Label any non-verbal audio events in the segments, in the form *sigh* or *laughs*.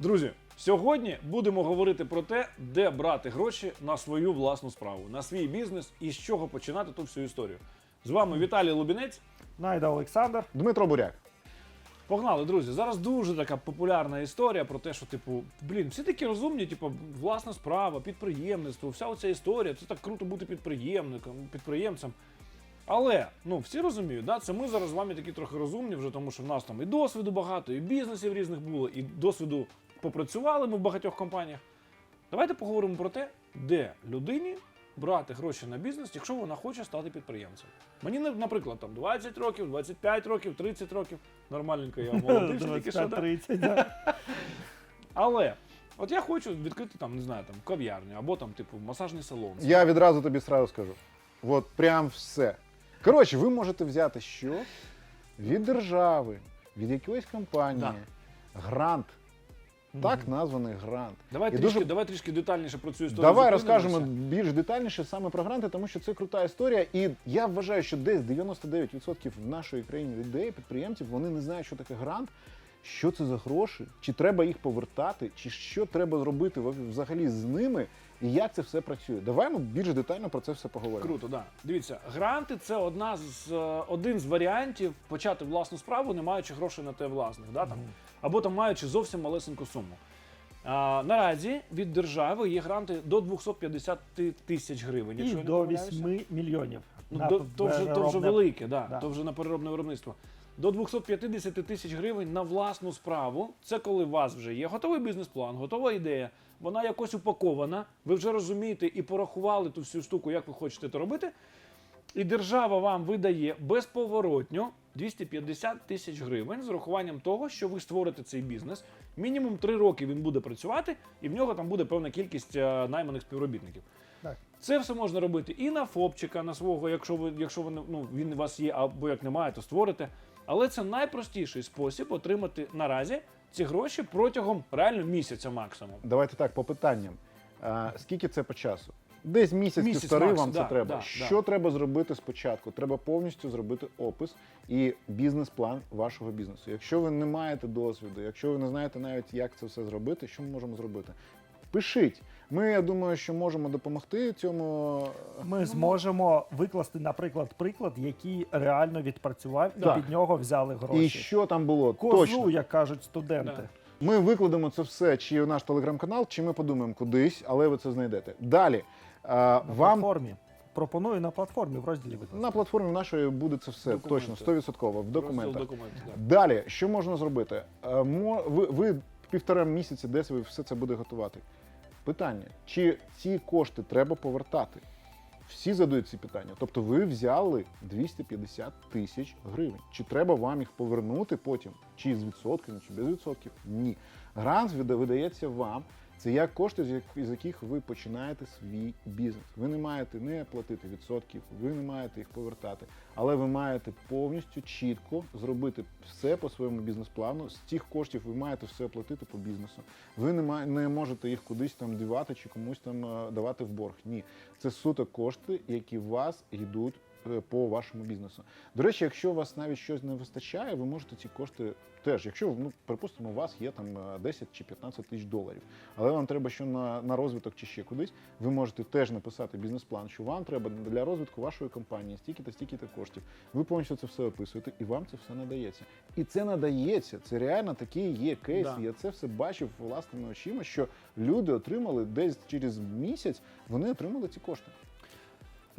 Друзі, сьогодні будемо говорити про те, де брати гроші на свою власну справу, на свій бізнес і з чого починати ту всю історію. З вами Віталій Лубінець. Найда Олександр. Дмитро Буряк. Погнали, друзі. Зараз дуже така популярна історія про те, що, типу, блін, всі такі розумні, типу, власна справа, підприємництво, вся оця історія, це так круто бути підприємником, підприємцем. Але ну всі розуміють, да, це ми зараз з вами такі трохи розумні, вже тому що в нас там і досвіду багато, і бізнесів різних було, і досвіду попрацювали ми в багатьох компаніях. Давайте поговоримо про те, де людині брати гроші на бізнес, якщо вона хоче стати підприємцем. Мені, наприклад, там 20 років, 25 років, 30 років. Нормальненько я молодився, тільки що. да. 25-30, да. Але от я хочу відкрити там, не знаю, там кав'ярню або там, типу, масажний салон. Я відразу тобі сразу скажу. От прям все. Коротше, ви можете взяти що? Від держави, від якоїсь компанії. Грант. Так названий грант. Давай І трішки, дуже- давай трішки детальніше про цю історію. Давай розкажемо більш детальніше саме про гранти, тому що це крута історія. І я вважаю, що десь 99% в нашої країні людей, підприємців, вони не знають, що таке грант, що це за гроші, чи треба їх повертати, чи що треба зробити взагалі з ними, і як це все працює. Давай ми більш детально про це все поговоримо. Круто, да. Дивіться, гранти це одна з е, один з варіантів почати власну справу, не маючи грошей на те власних, да, там, або там маючи зовсім малесеньку суму. А, наразі від держави є гранти до 250 тисяч гривень. І якщо я не до помиляюся. 8 мільйонів. Ну, на до, то, вже, то вже переробне. велике, да, Да. то вже на переробне виробництво. До 250 тисяч гривень на власну справу. Це коли у вас вже є готовий бізнес-план, готова ідея, вона якось упакована. Ви вже розумієте і порахували ту всю штуку, як ви хочете це робити. І держава вам видає безповоротньо 250 тисяч гривень з урахуванням того, що ви створите цей бізнес. Мінімум 3 роки він буде працювати, і в нього там буде певна кількість е, найманих співробітників. Так. Це все можна робити і на ФОПчика, на свого, якщо ви, якщо ви, ну, він у вас є, або як немає, то створите. Але це найпростіший спосіб отримати наразі ці гроші протягом реально місяця максимум. Давайте так, по питанням. А, скільки це по часу? Десь місяць, Місяць півтори макс, вам да, це треба. да, що да. треба зробити спочатку? Треба повністю зробити опис і бізнес-план вашого бізнесу. Якщо ви не маєте досвіду, якщо ви не знаєте навіть, як це все зробити, що ми можемо зробити? Пишіть. Ми, я думаю, що можемо допомогти цьому. Ми зможемо викласти, наприклад, приклад, який реально відпрацював, і під нього взяли гроші. І що там було? Козу, Точно. як кажуть студенти. Да. Ми викладемо це все чи в наш телеграм-канал, чи ми подумаємо кудись, але ви це знайдете. Далі. На вам платформі. Пропоную на платформі в розділі на платформі нашої буде це все Документи. точно, 100% в документах. Да. Далі, що можна зробити? Е, мо- Ви, ви півтора місяці, десь ви все це буде готувати. Питання: чи ці кошти треба повертати? Всі задають ці питання. Тобто ви взяли 250 тисяч гривень. Чи треба вам їх повернути потім? Чи з відсотками, чи без відсотків? Ні. Грант вида- видається вам. Це як кошти, з як- з яких ви починаєте свій бізнес. Ви не маєте не платити відсотків, ви не маєте їх повертати, але ви маєте повністю чітко зробити все по своєму бізнес-плану. З цих коштів ви маєте все оплатити по бізнесу. Ви не, ма- не можете їх кудись там дівати чи комусь там е, давати в борг. Ні, це суто кошти, які вас йдуть по вашому бізнесу. До речі, якщо у вас навіть щось не вистачає, ви можете ці кошти теж, якщо ну припустимо, у вас є там е, 10 чи 15 тисяч доларів, але вам треба що на, на розвиток чи ще кудись, ви можете теж написати бізнес-план, що вам треба для розвитку вашої компанії стільки-то, стільки-то коштів. Ви повністю це все описуєте, і вам це все надається. І це надається. Це реально такий є кейс. Да. Я це все бачив власними очима, що люди отримали десь через місяць, вони отримали ці кошти.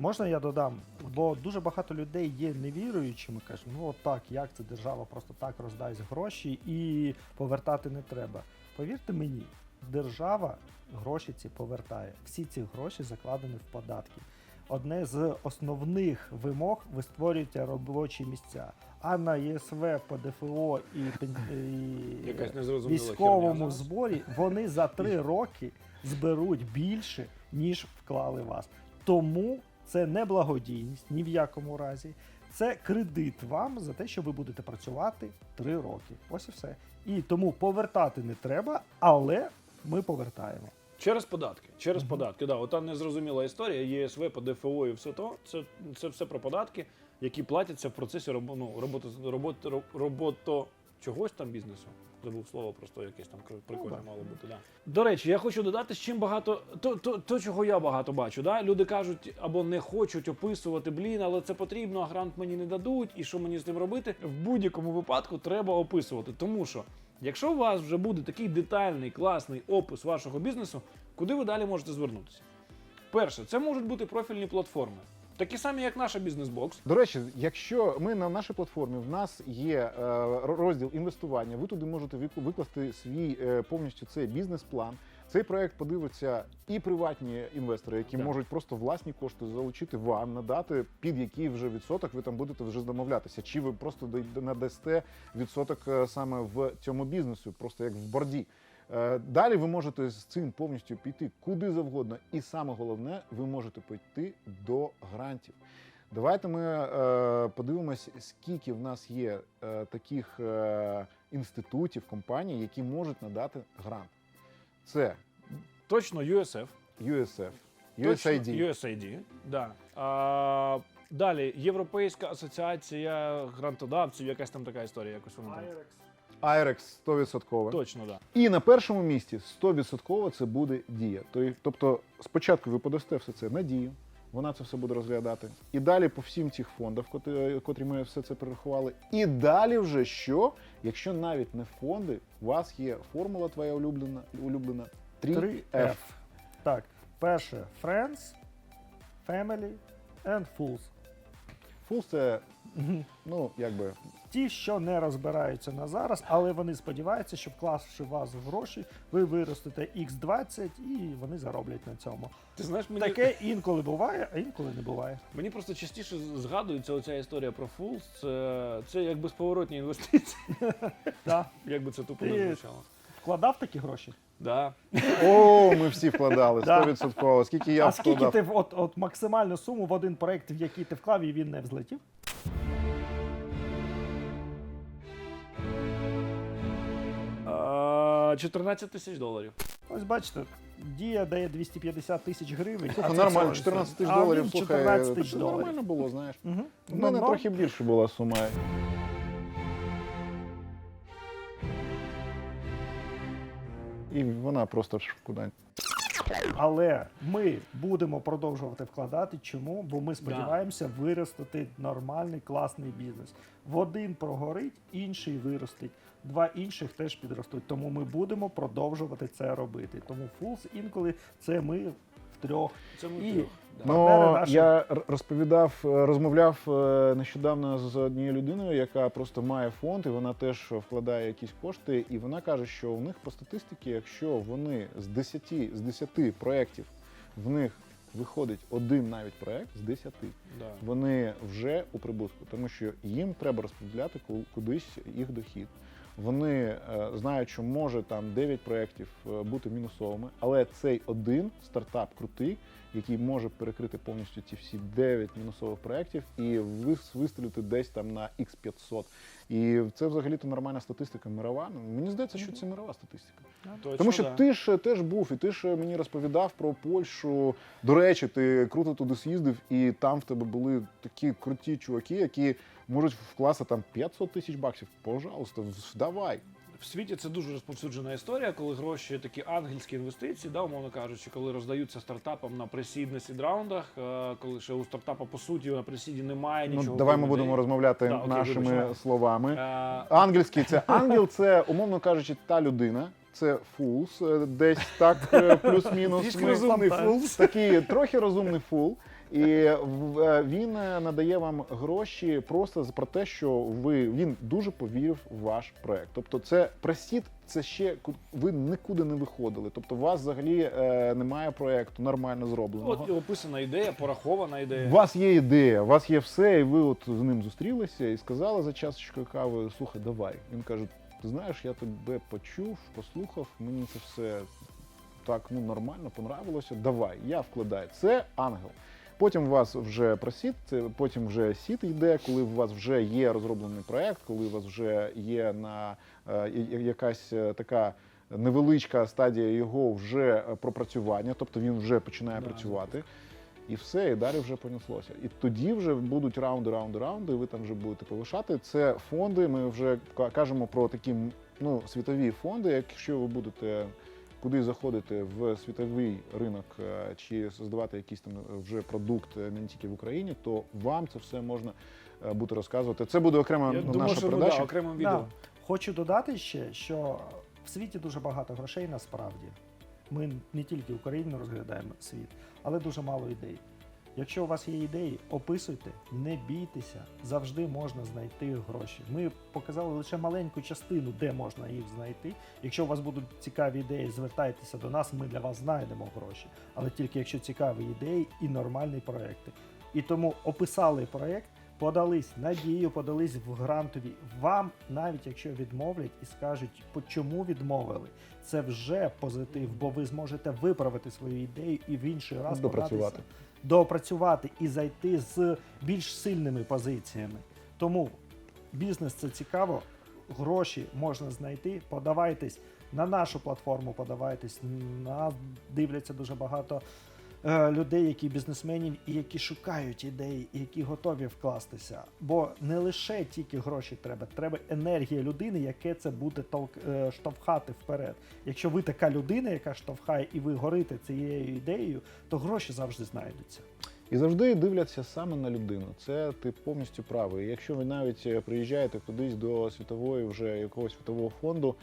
Можна я додам? Бо дуже багато людей є невіруючими, кажуть, ну от так, як це держава просто так роздасть гроші і повертати не треба. Повірте мені, держава гроші ці повертає. Всі ці гроші закладені в податки. Одне з основних вимог ви створюєте робочі місця. А на ЄСВ, ПДФО і, і *laughs* військовому херня, зборі вони за три *laughs* роки зберуть більше, ніж вклали вас. Тому це не благодійність ні в якому разі. Це кредит вам за те, що ви будете працювати три роки. Ось і все. І тому повертати не треба, але ми повертаємо. Через податки. Через податки. Да, ота незрозуміла історія, ЄСВ, по ДФО і все то. Це, це все про податки, які платяться в процесі робо, ну, роботи, робот, ро- робото, чогось там бізнесу. Забув слово, просто якесь там прикольне да. мало бути. Да. До речі, я хочу додати, з чим багато то, то, то, чого я багато бачу. Да? Люди кажуть або не хочуть описувати, блін, але це потрібно, а грант мені не дадуть, і що мені з ним робити? В будь-якому випадку треба описувати. Тому що, якщо у вас вже буде такий детальний, класний опис вашого бізнесу, куди ви далі можете звернутися? Перше, це можуть бути профільні платформи. Такі самі, як наша бізнес-бокс. До речі, якщо ми на нашій платформі, в нас є е, розділ інвестування, ви туди можете викласти свій е, повністю цей бізнес-план. Цей проект подивляться і приватні інвестори, які Да. можуть просто власні кошти залучити вам, надати під який вже відсоток ви там будете вже домовлятися. Чи ви просто надасте відсоток е, саме в цьому бізнесу, просто як в борді. Е, Далі ви можете з цим повністю піти куди завгодно, і саме головне, ви можете піти до грантів. Давайте ми е, подивимось, скільки в нас є е, таких е, інститутів, компаній, які можуть надати грант. Це Точно USF. USF, Точно USAID, USAID, да. А, далі Європейська асоціація грантодавців, якась там така історія, якось вона IREX 100%. Точно, да. І на першому місці 100% це буде дія. Тобто, спочатку ви подасте все це на дію, вона це все буде розглядати. І далі по всім цих фондах, котрі, ми все це перерахували. І далі вже що? Якщо навіть не фонди, у вас є формула твоя улюблена, улюблена 3F. 3F. Так, перше Friends, Family and Fools. Фул це, ну, якби, Ті, що не розбираються на зараз, але вони сподіваються, що вклавши вас в гроші, ви виростете X20 і вони зароблять на цьому. Ти знаєш, мені, Таке інколи буває, а інколи не буває. мені просто частіше згадується оця історія про Fools. Це, це як безповоротні інвестиції, *laughs* Да. як би це тупо не звучало. Вкладав такі гроші? Да. о, ми всі вкладали, Да. 100%. Скільки я а скільки ти в- от, от максимальну суму в один проект, в який ти вклав, і він не взлетів? А, 14 тисяч доларів. Ось бачите, дія дає 250 тисяч гривень. Слухай, а це нормально, всього- 14 тисяч а доларів, він слухай, 14 тисяч це доларів. нормально було, знаєш. Угу. У мене трохи більше була сума. І вона просто ж куди. Але ми будемо продовжувати вкладати. Чому? Бо ми сподіваємося виростити нормальний класний бізнес. В один прогорить, інший виростить. Два інших теж підростуть. Тому ми будемо продовжувати це робити. Тому фулс інколи це ми втрьох. Це ми І- трьох. Да. Ну, наші. я розповідав, розмовляв е, нещодавно з однією людиною, яка просто має фонд, і вона теж вкладає якісь кошти. І вона каже, що у них по статистиці, якщо вони з 10, з 10 проєктів в них виходить один навіть проєкт з 10, Да. вони вже у прибутку, тому що їм треба розподіляти ку- кудись їх дохід. Вони е, знають, що може там 9 проєктів е, бути мінусовими, але цей один стартап крутий, який може перекрити повністю ці всі 9 мінусових проєктів і вис- вистрілити десь там на X500. І це взагалі-то нормальна статистика мирова. Ну, Мені здається, що це мирова статистика. Точно, Тому що да. ти ж теж був, і ти ж мені розповідав про Польщу. До речі, ти круто туди з'їздив, і там в тебе були такі круті чуваки, які можуть вкласти там 500 тисяч баксів. Пожалуйста, давай. В світі це дуже розповсюджена історія, коли гроші такі ангельські інвестиції, да, умовно кажучи, коли роздаються стартапам на пресід, на сід-раундах, е, коли ще у стартапа по суті на пресіді немає нічого. ну, давай ми будемо розмовляти Да, окей, нашими вибач. словами. Е, Ангельський це ангел, це умовно кажучи, та людина. Це фулс, е, десь так плюс-мінус. Розумний фулс. такий трохи розумний фул. І е, він е, надає вам гроші просто про те, що ви він дуже повірив в ваш проект. Тобто, це пресід, це ще ви нікуди не виходили. Тобто, у вас взагалі е, немає проекту нормально зробленого. От і описана ідея, порахована У ідея. вас є ідея, у вас є все, і ви от з ним зустрілися і сказали за чашечкою кави, слухай, давай. Він каже: ти знаєш, я тебе почув, послухав, мені це все так ну, нормально, понравилося. Давай, я вкладаю. Це ангел. Потім у вас вже просід, потім вже сіт йде, коли у вас вже є розроблений проект, коли у вас вже є на е, якась е, така невеличка стадія його вже е, пропрацювання, тобто він вже починає Да, працювати. І все, і далі вже понеслося. І тоді вже будуть раунди, раунди, раунди, і ви там вже будете повишати. Це фонди. Ми вже кажемо про такі ну, світові фонди. Якщо ви будете куди заходити в світовий ринок е, чи создавати якийсь там вже продукт е, не тільки в Україні, то вам це все можна е, буде розказувати. Це буде окрема Я наша думаю, що передача. Буде, окремим відео. Да. Хочу додати ще, що в світі дуже багато грошей насправді. Ми не тільки Україну розглядаємо світ, але дуже мало ідей. Якщо у вас є ідеї, описуйте, не бійтеся, завжди можна знайти гроші. Ми показали лише маленьку частину, де можна їх знайти. Якщо у вас будуть цікаві ідеї, звертайтеся до нас, ми для вас знайдемо гроші. Але тільки якщо цікаві ідеї і нормальні проекти. І тому описали проект, подались на дію, подались в грантові. Вам, навіть якщо відмовлять і скажуть, по чому відмовили, це вже позитив, бо ви зможете виправити свою ідею і в інший раз Допрацювати. податися, доопрацювати і зайти з більш сильними позиціями. Тому бізнес це цікаво, гроші можна знайти. Подавайтесь на нашу платформу, подавайтесь. Нас дивляться дуже багато людей, які бізнесменів, і які шукають ідеї, і які готові вкластися. Бо не лише тільки гроші треба, треба енергія людини, яке це буде толк, е, штовхати вперед. Якщо ви така людина, яка штовхає, і ви горите цією ідеєю, то гроші завжди знайдуться. І завжди дивляться саме на людину. Це ти повністю правий. Якщо ви навіть е, приїжджаєте кудись до світової вже якогось світового фонду,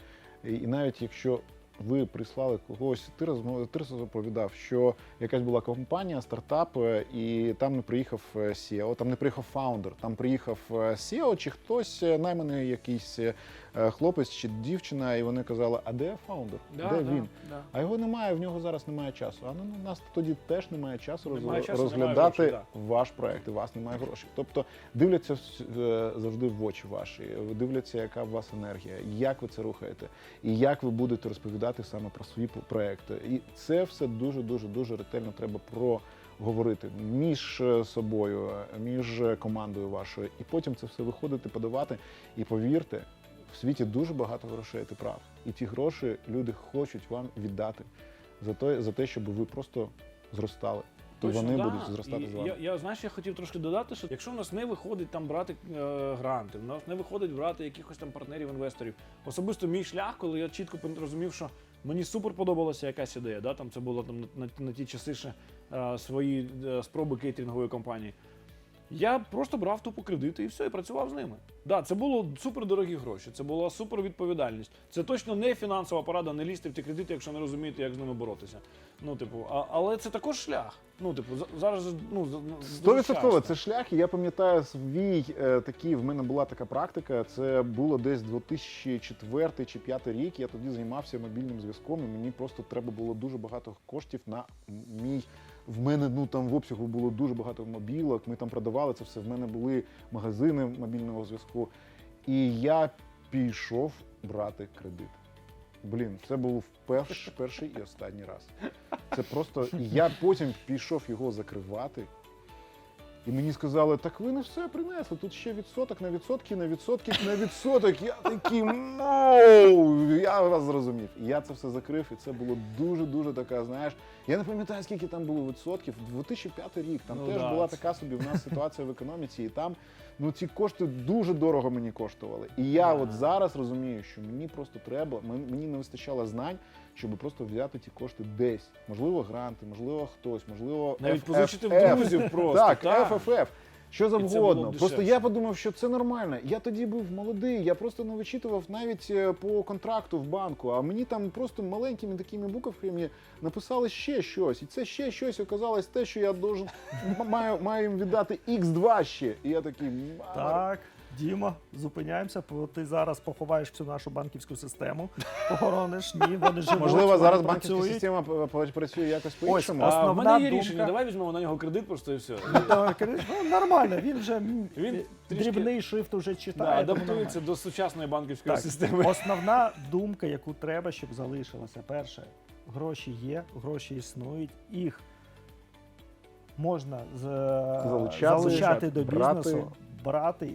і навіть якщо ви прислали когось, ти розмов, ти розповідав, що якась була компанія, стартап, е, і там не приїхав CEO, там не приїхав фаундер, там приїхав CEO чи хтось е, найманий якийсь е, хлопець чи дівчина, і вони казали, а де фаундер? Да, де да, він? да. А його немає, в нього зараз немає часу. А ну у нас тоді теж немає часу Немає часу, немає розглядати грошей, ваш проект, і у вас немає грошей. Тобто дивляться е, завжди в очі ваші, дивляться, яка у вас енергія, як ви це рухаєте, і як ви будете розповідати саме про свої п- проекти. І це все дуже дуже дуже ретельно треба проговорити між е, собою, е, між командою вашою, і потім це все виходити, подавати. І повірте, в світі дуже багато грошей, ти прав. І ті гроші люди хочуть вам віддати за те, за те, щоб ви просто зростали. І Точно, вони да. будуть зростати І з вами. Я, я знаєш, я хотів трошки додати, що якщо в нас не виходить там брати е, гранти, в нас не виходить брати якихось там партнерів, інвесторів. Особисто мій шлях, коли я чітко розумів, що мені супер подобалася якась ідея. Да? Там це було там на, на, на ті часи ще е, свої е, спроби кейтерингової компанії. Я просто брав тупо кредити і все, і працював з ними. Да, це було супер дорогі гроші, це була супер відповідальність. Це точно не фінансова порада, не лізьте в ті кредити, якщо не розумієте, як з ними боротися. Ну, типу, а, але це також шлях. Ну, типу, за- зараз ну, ну, Стовідсотково це шлях. І я пам'ятаю свій е, такий. В мене була така практика. Це було десь 2004 чи 2005 рік. Я тоді займався мобільним зв'язком, і мені просто треба було дуже багато коштів на мій. В мене ну там в обсягу було дуже багато мобілок. Ми там продавали це все. В мене були магазини мобільного зв'язку. І я пішов брати кредит. Блін, це був перш, перший і останній раз. Це просто я потім пішов його закривати. І мені сказали, так ви не все принесли, тут ще відсоток на відсотки, на відсотки, на відсоток. Я такий «Ноу!» Я вас зрозумів. І я це все закрив, і це було дуже-дуже така, знаєш. Я не пам'ятаю, скільки там було відсотків. 2005 рік там Ну теж да, була така собі в нас ситуація в економіці, і там ну ці кошти дуже дорого мені коштували. І я Да. от зараз розумію, що мені просто треба, мені не вистачало знань, щоб просто взяти ті кошти десь. Можливо, гранти, можливо, хтось, можливо, Навіть FFF. позичити в друзів просто. Так, так. ФФФ. Що завгодно. Просто я подумав, що це нормально. Я тоді був молодий, я просто не вичитував навіть е, по контракту в банку. А мені там просто маленькими такими буковками написали ще щось. І це ще щось оказалось те, що я должен маю, маю їм віддати X2 ще. І я такий. Так, Діма, зупиняємося, бо ти зараз поховаєш всю нашу банківську систему. Похорониш, ні, вони живуть, Можливо, вони зараз банківська працюють. система працює якось по-іншому. Ось, А, в Основна мене є думка- рішення, давай візьмемо на нього кредит просто і все. Так, ну, нормально, він вже м, Він трішки- дрібний шрифт вже Да, читає. тому адаптується до сучасної банківської Так, системи. Основна думка, яку треба, щоб залишилася. Перше, гроші є, гроші існують, їх можна з... Залучати, залучати до брати. бізнесу, брати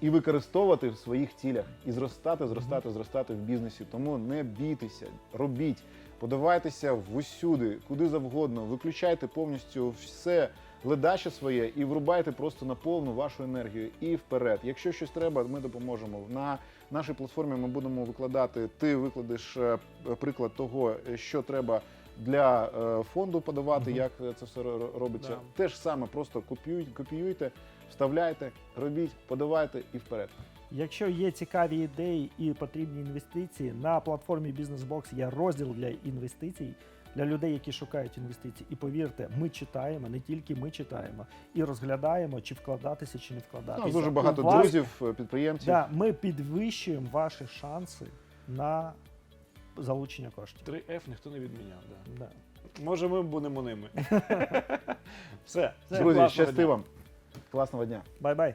і використовувати в своїх цілях, і зростати, зростати, зростати в бізнесі. Тому не бійтеся, робіть, подавайтеся в усюди, куди завгодно, виключайте повністю все ледаче своє і врубайте просто на повну вашу енергію і вперед. Якщо щось треба, ми допоможемо. На нашій платформі ми будемо викладати. Ти викладеш е, приклад того, що треба для е, фонду подавати, Мгм. як це все робиться. Да. Те ж саме, просто копіюйте, копіюйте, вставляйте, робіть, подавайте і вперед. Якщо є цікаві ідеї і потрібні інвестиції, на платформі Бізнесбокс є розділ для інвестицій для людей, які шукають інвестиції. І повірте, ми читаємо, не тільки ми читаємо, і розглядаємо, чи вкладатися, чи не вкладатися. нас дуже багато вас- друзів, е, підприємців. Да, ми підвищуємо ваші шанси на залучення коштів. 3F ніхто не відміняв. Да. Да. Може, ми будемо ними. *laughs* Все. Все. Друзі, щасти вам. Класного дня. Бай-бай.